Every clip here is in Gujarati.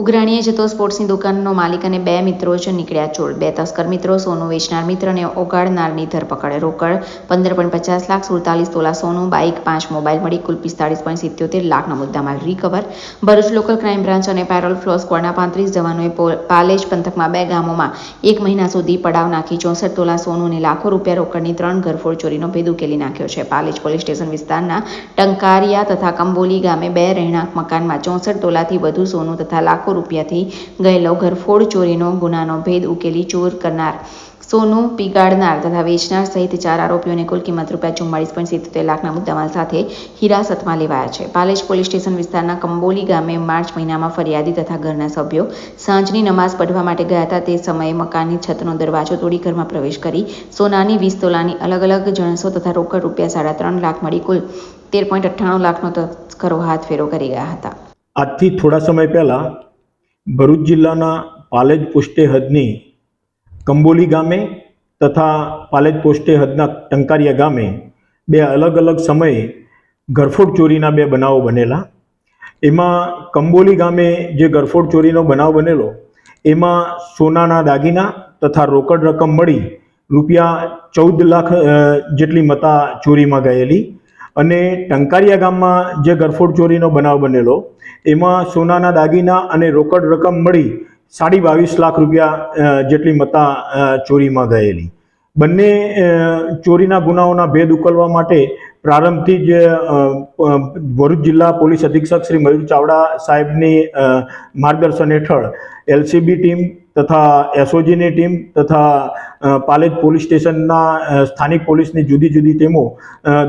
ઉઘરાણીએ જતો સ્પોર્ટ્સની દુકાનનો માલિક અને બે મિત્રો જ નીકળ્યા ચોર. બે તસ્કર મિત્રો, સોનું વેચનાર મિત્ર અને ઓગાળનારની ધરપકડ. રોકડ, પંદર પોઈન્ટ પચાસ લાખ, સુડતાલીસ તોલા સોનું, બાઇક, પાંચ મોબાઈલ મળી કુલ પિસ્તાળીસ પોઈન્ટ સિત્યોતેર લાખનો મુદ્દામાલ. Recover, Bharuch local crime branch અને પેરોલ ફ્લો સ્કવોડના પાંત્રીસ જવાનોએ પાલેજ પંથકમાં બે ગામોમાં એક મહિના સુધી પડાવ નાખી, ચોસઠ તોલા સોનું અને લાખો રૂપિયા રોકડની ત્રણ ઘરફોડ ચોરીનો ભેદ ઉકેલી નાખ્યો છે. પાલેજ પોલીસ સ્ટેશન વિસ્તારના ટંકારિયા તથા કંબોલી ગામે બે રહેણાંક મકાનમાં ચોસઠ તોલાથી વધુ સોનું તથા લાખો રૂપિયાથી ગયેલો ઘરફોડ ચોરીનો ગુનાનો ભેદ ઉકેલી ચોર કરનાર. સોનું પીગાડનાર તથા વેચનાર સહિત ચાર આરોપીઓને કુલ કિંમત રૂપિયા ચુમ્માળીસ પોઈન્ટ સિત્તોતેર લાખના મુદ્દામાલ સાથે હિરાસતમાં લેવાયા છે. પાલેજ પોલીસ સ્ટેશન વિસ્તારના કંબોલી ગામે માર્ચ મહિનામાં ફરિયાદી તથા ઘરના સભ્યો સાંજની નમાઝ પઢવા માટે ગયા હતા. તે સમયે મકાનની છતનો દરવાજો તોડી ઘરમાં પ્રવેશ કરી સોનાની વીસ તોલાની અલગ અલગ જણસો તથા રોકડ રૂપિયા સાડા ત્રણ લાખ મળી કુલ તેર પોઈન્ટ અઠ્ઠાણું લાખનો તસ્કરો હાથ ફેરો કરી ગયા હતા. આજથી થોડા સમય પહેલાં ભરૂચ જિલ્લાના પાલેજ પોસ્ટે હદની કંબોલી ગામે તથા પાલેજ પોસ્ટે હદના ટંકારિયા ગામે બે અલગ અલગ સમયે ગરફોડ ચોરીના બે બનાવો બનેલા. એમાં કંબોલી ગામે જે ગરફોડ ચોરીનો બનાવ બનેલો, એમાં સોનાના દાગીના તથા રોકડ રકમ મળી રૂપિયા ચૌદ લાખ જેટલી મતા ચોરીમાં ગયેલી. અને ટંકારિયા ગામમાં જે ગરફોડ ચોરીનો બનાવ બનેલો, એમાં સોનાના દાગીના અને રોકડ રકમ મળી સાડી બાવીસ લાખ રૂપિયા જેટલી મતા ચોરીમાં ગયેલી. બંને ચોરીના ગુનાઓના ભેદ ઉકલવા માટે પ્રારંભથી જ ભરૂચ જિલ્લા પોલીસ અધિક્ષક શ્રી મયુર ચાવડા સાહેબની માર્ગદર્શન હેઠળ એલસીબી ટીમ તથા એસઓજીની ટીમ તથા પાલેજ પોલીસ સ્ટેશનના સ્થાનિક પોલીસની જુદી જુદી ટીમો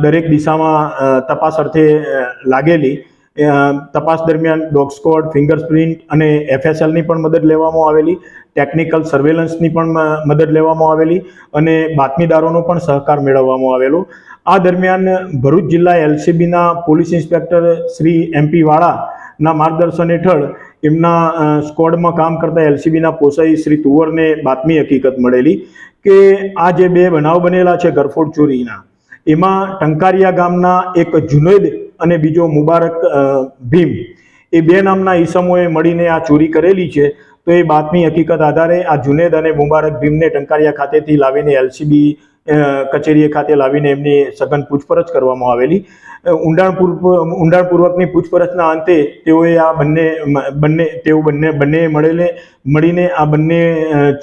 દરેક દિશામાં તપાસ અર્થે લાગેલી. તપાસ દરમિયાન ડોગ સ્કોડ ફિંગરપ્રિન્ટ અને એફએસએલની પણ મદદ લેવામાં આવેલી. ટેકનિકલ સર્વેલન્સની પણ મદદ લેવામાં આવેલી અને બાતમીદારોનો પણ સહકાર મેળવવામાં આવેલો. આ દરમિયાન ભરૂચ જિલ્લા એલસીબીના પોલીસ ઇન્સ્પેક્ટર શ્રી એમપી વાળાના માર્ગદર્શન હેઠળ એમના સ્કોડમાં કામ કરતા એલસીબીના પોસાઈ શ્રી તુવરને બાતમી હકીકત મળેલી કે આ જે બે બનાવ બનેલા છે ગરફોડ ચોરીના, એમાં ટંકારિયા ગામના એક જુનેદ અને બીજો મુબારક ભીમ, એ બે નામના ઈસમોએ મળીને આ ચોરી કરેલી છે. તો એ બાતમી હકીકત આધારે આ જુનેદ અને મુબારક ભીમને ટંકારિયા ખાતેથી લાવીને એલસીબી કચેરીએ ખાતે લાવીને એમની સઘન પૂછપરછ કરવામાં આવેલી. ઊંડાણપૂર્વક ઊંડાણપૂર્વકની પૂછપરછના અંતે તેઓએ આ બંને બંને, તેઓ બંને બંને મળેલે, મળીને આ બંને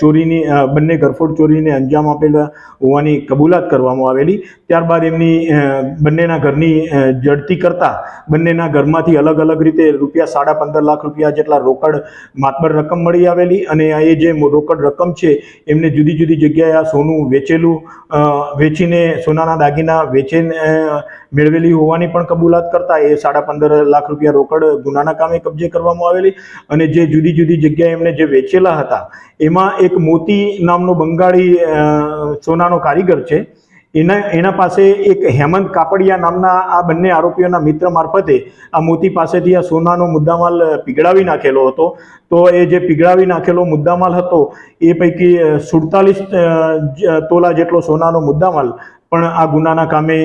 ચોરીની બંને ઘરફોડ ચોરીને અંજામ આપેલા હોવાની કબૂલાત કરવામાં આવેલી. ત્યારબાદ એમની બંનેના ઘરની જડતી કરતા બંનેના ઘરમાંથી અલગ અલગ રીતે રૂપિયા સાડા પંદર લાખ રૂપિયા જેટલા રોકડ માતબર રકમ મળી આવેલી અને આ એ જે રોકડ રકમ છે એમને જુદી જુદી જગ્યાએ આ સોનું વેચેલું વેચીને સોનાના દાગીના વેચીને મેળવેલી મેળવેલી હોવાની પણ કબૂલાત કરતા એ સાડા પંદર લાખ રૂપિયા રોકડ ગુનાના કામે કબજે કરવામાં આવેલી અને જે જુદી જુદી જગ્યાએ એમને જે વેચેલા હતા, એમાં એક મોતી નામનો બંગાળી સોનાનો કારીગર છે. એના એના પાસે એક હેમંત કાપડિયા નામના આ બંને આરોપીઓના મિત્ર મારફતે આ મોતી પાસેથી આ સોનાનો મુદ્દામાલ પીગળાવી નાખેલો હતો. તો એ જે પીગળાવી નાખેલો મુદ્દામાલ હતો, એ પૈકી સુડતાલીસ તોલા જેટલો સોનાનો મુદ્દામાલ પણ આ ગુનાના કામે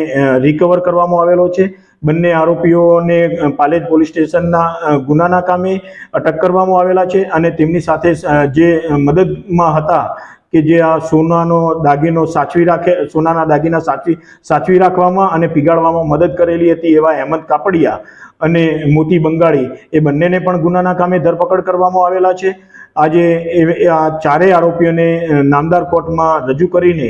રિકવર કરવામાં આવેલો છે. બંને આરોપીઓને પાલેજ પોલીસ સ્ટેશનના ગુનાના કામે અટક કરવામાં આવેલા છે અને તેમની સાથે જે મદદમાં હતા કે જે આ સોનાનો દાગીનો સાચવી રાખે, સોનાના દાગીના સાચવી સાચવી રાખવામાં અને પીગાળવામાં મદદ કરેલી હતી એવા અહેમદ કાપડિયા અને મોતી બંગાળી એ બંનેને પણ ગુનાના કામે ધરપકડ કરવામાં આવેલા છે. આજે આ ચારેય આરોપીઓને નામદાર કોર્ટમાં રજૂ કરીને